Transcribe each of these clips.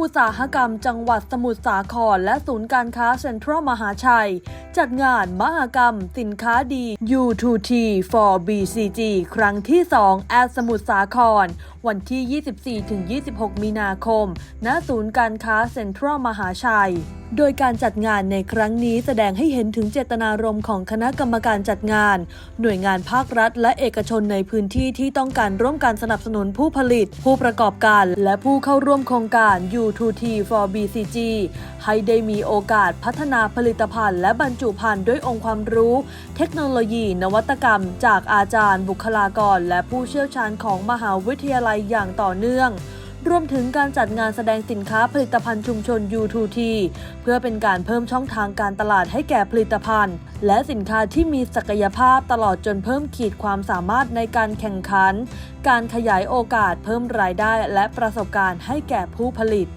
อุตสาหกรรมจังหวัดสมุทรสาคร และศูนย์การค้าเซ็นทรัลมหาชัย จัดงานมหกรรม สินค้าดี U2T for BCG ครั้งที่ 2 แอดสมุทรสาคร วันที่ 24-26 มีนาคม ณ ศูนย์การค้าเซ็นทรัลมหาชัยโดยการจัดงานในครั้งนี้แสดงให้เห็นถึงเจตนารมณ์ของคณะกรรมการจัดงาน หน่วยงานภาครัฐ และเอกชนในพื้นที่ที่ต้องการร่วมการสนับสนุนผู้ผลิต ผู้ประกอบการ และผู้เข้าร่วมโครงการอยู่ U2T for BCG ให้ได้มีโอกาสพัฒนาผลิตภัณฑ์และบรรจุภัณฑ์ด้วยองค์ความรู้ เทคโนโลยีนวัตกรรม จากอาจารย์บุคลากร และผู้เชี่ยวชาญของมหาวิทยาลัยอย่างต่อเนื่อง รวมถึงการจัดงานแสดงสินค้าผลิตภัณฑ์ชุมชน U2T เพื่อเป็นการเพิ่มช่องทางการตลาดให้แก่ผลิตภัณฑ์ และสินค้าที่มีศักยภาพตลอดจนเพิ่มขีดความสามารถในการแข่งขัน การขยายโอกาสเพิ่มรายได้และประสบการณ์ให้แก่ผู้ผลิต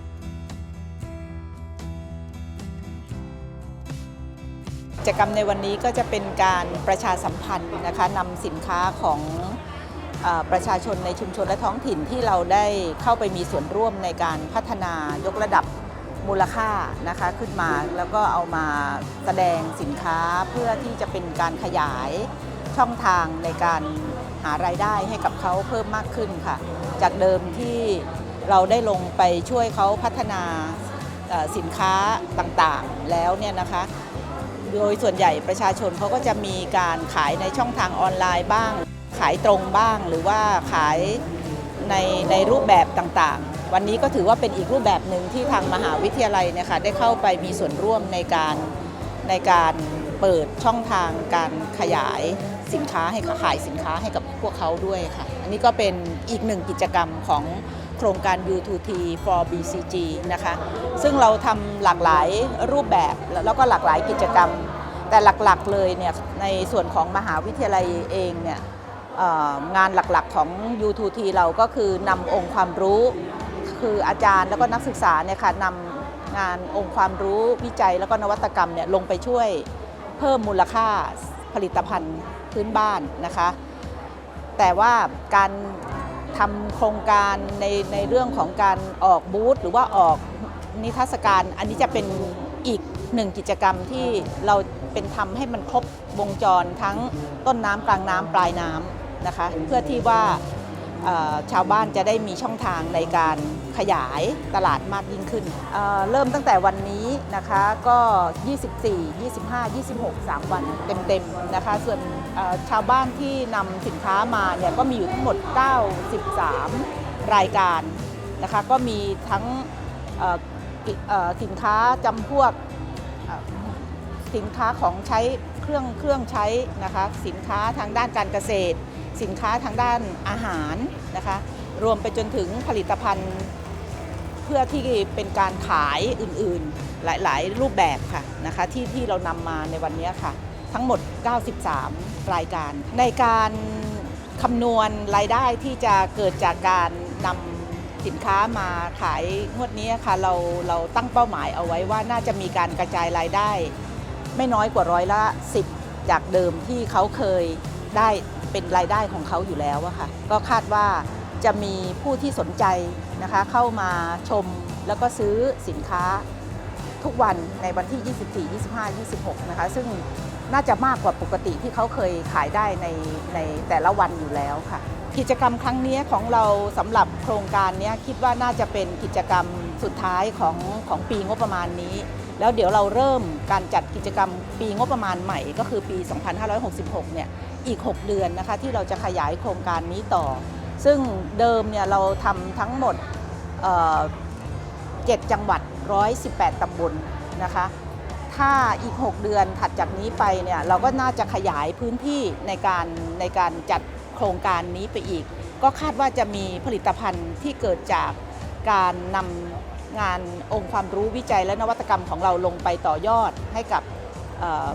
กิจกรรมในวันนี้ก็จะเป็นการประชาสัมพันธ์นะคะนำสินค้าของ ประชาชนในชุมชนและท้องถิ่นที่เราได้เข้าไปมีส่วนร่วมในการพัฒนายกระดับมูลค่านะคะขึ้นมาแล้วก็เอามาแสดงสินค้าเพื่อที่จะเป็นการขยายช่องทางในการหารายได้ให้กับเขาเพิ่มมากขึ้นค่ะ จากเดิมที่เราได้ลงไปช่วยเขาพัฒนาสินค้าต่างๆแล้วเนี่ยนะคะ โดยส่วนใหญ่ประชาชนเขาก็จะมีการขายในช่องทางออนไลน์บ้าง ขายตรงบ้าง หรือว่าขายในในรูปแบบต่างๆ วันนี้ก็ถือว่าเป็นอีกรูปแบบหนึ่งที่ทางมหาวิทยาลัยเนะคะได้เข้าไปมีส่วนร่วมในการในการเปิดช่องทางการขยายสินค้าให้ขายสินค้าให้กับพวกเขาด้วยค่ะ อันนี้ก็เป็นอีกหนึ่งกิจกรรมของโครงการ U2T for BCG นะคะ ซึ่งเราทำหลากหลายรูปแบบแล้วก็หลากหลายกิจกรรม แต่หลักๆเลยเนี่ยในส่วนของมหาวิทยาลัยเองเนี่ย งานหลักๆของ U2T เราก็คือนำองค์ความรู้ คืออาจารย์แล้วก็นักศึกษาเนี่ยค่ะนำงานองค์ความรู้วิจัยแล้วก็นวัตกรรมเนี่ยลงไปช่วยเพิ่มมูลค่าผลิตภัณฑ์พื้นบ้านนะคะ แต่ว่าการทำโครงการในในเรื่องของการออกบูธหรือว่าออกนิทรรศการ อันนี้จะเป็นอีกหนึ่งกิจกรรมที่เราเป็นทำให้มันครบวงจรทั้งต้นน้ำกลางน้ำปลายน้ำ นะคะ เพื่อที่ว่าชาวบ้านจะได้มีช่องทางในการขยายตลาดมากยิ่งขึ้นเเริ่มตั้งแต่วันนี้นะคะก็ 24 25 26 3 วันเต็มๆนะคะ ส่วนชาวบ้านที่นำสินค้ามาเนี่ยก็มีอยู่ทั้งหมด 93 รายการนะคะก็มีทั้งสินค้าจำพวกสินค้าของใช้ เครื่องเครื่องใช้นะคะสินค้าทางด้านการเกษตร สินค้าทางด้านอาหารนะคะรวมไปจนถึงผลิตภัณฑ์ เพื่อที่เป็นการขายอื่นๆหลายๆ รูปแบบค่ะนะคะที่ที่เรานำมาในวันนี้ค่ะ ทั้งหมด 93 รายการ ในการคำนวณรายได้ที่จะเกิดจากการนำสินค้ามาขายงวดนี้ค่ะเราเราตั้งเป้าหมายเอาไว้ว่าน่าจะมีการกระจายรายได้ ไม่น้อยกว่าร้อยละ 10 จากเดิมที่เขาเคยได้เป็นรายได้ของเขาอยู่แล้วอะค่ะก็คาดว่าจะมีผู้ที่สนใจนะคะเข้ามาชมแล้วก็ซื้อสินค้าทุกวันในวันที่ 24 25 26 นะคะ ซึ่งน่าจะมากกว่าปกติที่เขาเคยขายได้ในในแต่ละวันอยู่แล้วค่ะ กิจกรรมครั้งนี้ของเราสำหรับโครงการนี้คิดว่าน่าจะเป็นกิจกรรมสุดท้ายของของปีงบประมาณนี้ แล้วเดี๋ยวเราเริ่มการจัดกิจกรรมปีงบประมาณใหม่ก็คือปี 2566 เนี่ยอีก 6 เดือนนะคะที่เราจะขยายโครงการนี้ต่อ ซึ่งเดิมเนี่ยเราทำทั้งหมด 7 จังหวัด 118 ตำบลนะคะ ถ้าอีก 6 เดือนถัดจากนี้ไปเนี่ยเราก็น่าจะขยายพื้นที่ในการในการจัดโครงการนี้ไปอีก ก็คาดว่าจะมีผลิตภัณฑ์ที่เกิดจากการนำ งานองค์ความรู้วิจัยและนวัตกรรมของเราลงไปต่อยอดให้กับเอ่อ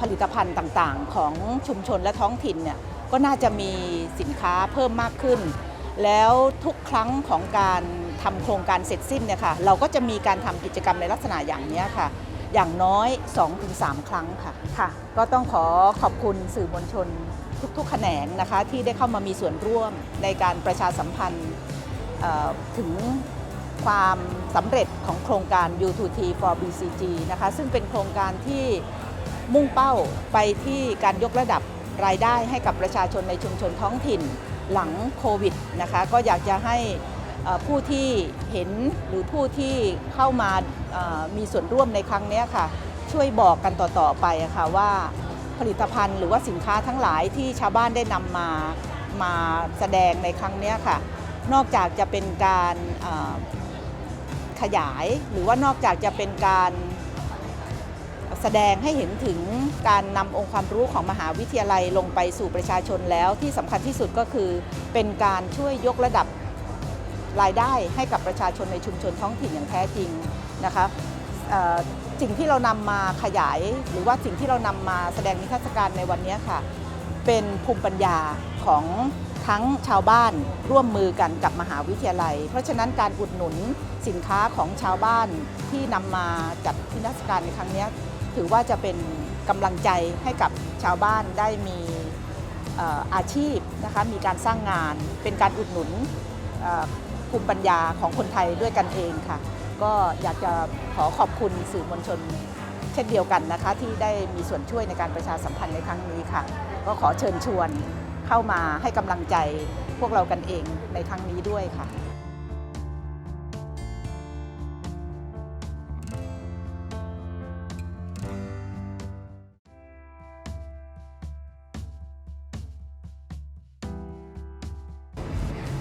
ผลิตภัณฑ์ต่างๆ ของชุมชนและท้องถิ่นเนี่ยก็น่าจะมีสินค้าเพิ่มมากขึ้น แล้วทุกครั้งของการทำโครงการเสร็จสิ้นเนี่ยค่ะเราก็จะมีการทำกิจกรรมในลักษณะอย่างนี้ค่ะ อย่างน้อย 2-3 ครั้งค่ะค่ะ ก็ต้องขอขอบคุณสื่อมวลชนทุกๆ แขนงนะคะที่ได้เข้ามามีส่วนร่วมในการประชาสัมพันธ์เอ่อถึง ความสำเร็จของโครงการ U2T for BCG นะคะซึ่งเป็นโครงการที่มุ่งเป้าไปที่การยกระดับรายได้ให้กับประชาชนในชุมชนท้องถิ่นหลังโควิดนะคะก็อยากจะให้ผู้ที่เห็นหรือผู้ที่เข้ามามีส่วนร่วมในครั้งนี้ค่ะ ช่วยบอกกันต่อ ๆ ไปะค่ะว่าผลิตภัณฑ์หรือว่าสินค้าทั้งหลายที่ชาวบ้านได้นำมามาแสดงในครั้งนี้ค่ะ นอกจากจะเป็นการ ขยาย หรือว่านอกจากจะเป็นการแสดงให้เห็นถึงการนำองค์ความรู้ของมหาวิทยาลัยลงไปสู่ประชาชนแล้วที่สำคัญที่สุดก็คือ เป็นการช่วยยกระดับรายได้ให้กับประชาชนในชุมชนท้องถิ่นอย่างแท้จริงนะคะสิ่งที่เรานำมาขยาย หรือว่าสิ่งที่เรานำมาแสดงนิทรรศการในวันนี้ค่ะ เป็นภูมิปัญญาของ ทั้งชาวบ้านร่วมมือกันกับมหาวิทยาลัย เพราะฉะนั้นการอุดหนุนสินค้าของชาวบ้านที่นำมาจัดนิทรรศการในครั้งนี้ถือว่าจะเป็นกำลังใจให้กับชาวบ้านได้มีอาชีพนะคะมีการสร้างงาน เป็นการอุดหนุนภูมิปัญญาของคนไทยด้วยกันเองค่ะ ก็อยากจะขอขอบคุณสื่อมวลชนเช่นเดียวกันนะคะ ที่ได้มีส่วนช่วยในการประชาสัมพันธ์ในครั้งนี้ค่ะ ก็ขอเชิญชวน เข้ามาให้กำลังใจพวกเรากันเองในครั้งนี้ด้วยค่ะ